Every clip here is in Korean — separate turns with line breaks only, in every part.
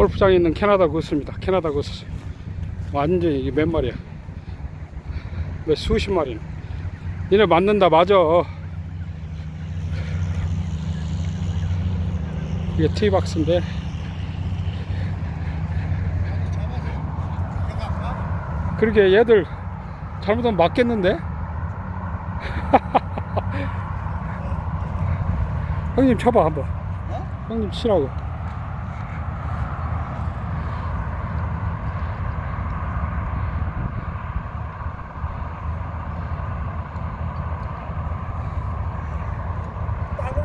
골프장에 있는 캐나다 고스입니다. 캐나다 고스. 완전히 이게 몇 마리야? 몇 수십 마리네. 니네 맞는다, 맞아. 이게 티박스인데. 그러게 얘들 잘못하면 맞겠는데? 형님 쳐봐 한번. 형님 치라고.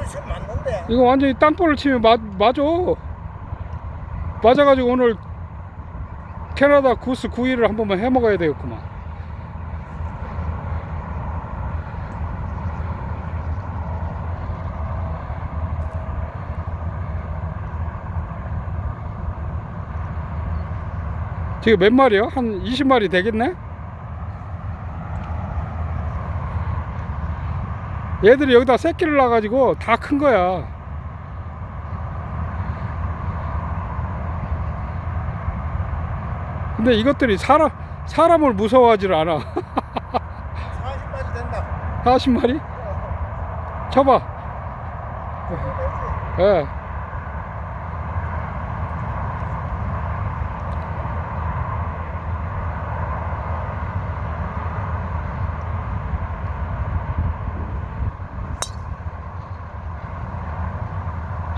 치면 맞는데.
이거 완전히 땅볼을 치면 맞, 맞아. 맞아가지고 오늘 캐나다 구스 9위를 한 번만 해 먹어야 되겠구만. 지금 몇 마리요? 한 20마리 되겠네? 얘들이 여기다 새끼를 놔가지고 다 큰 거야. 근데 이것들이 사람, 사람을 무서워하지를 않아.
40마리 된다.
40마리? 쳐봐. 예.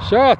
Щат!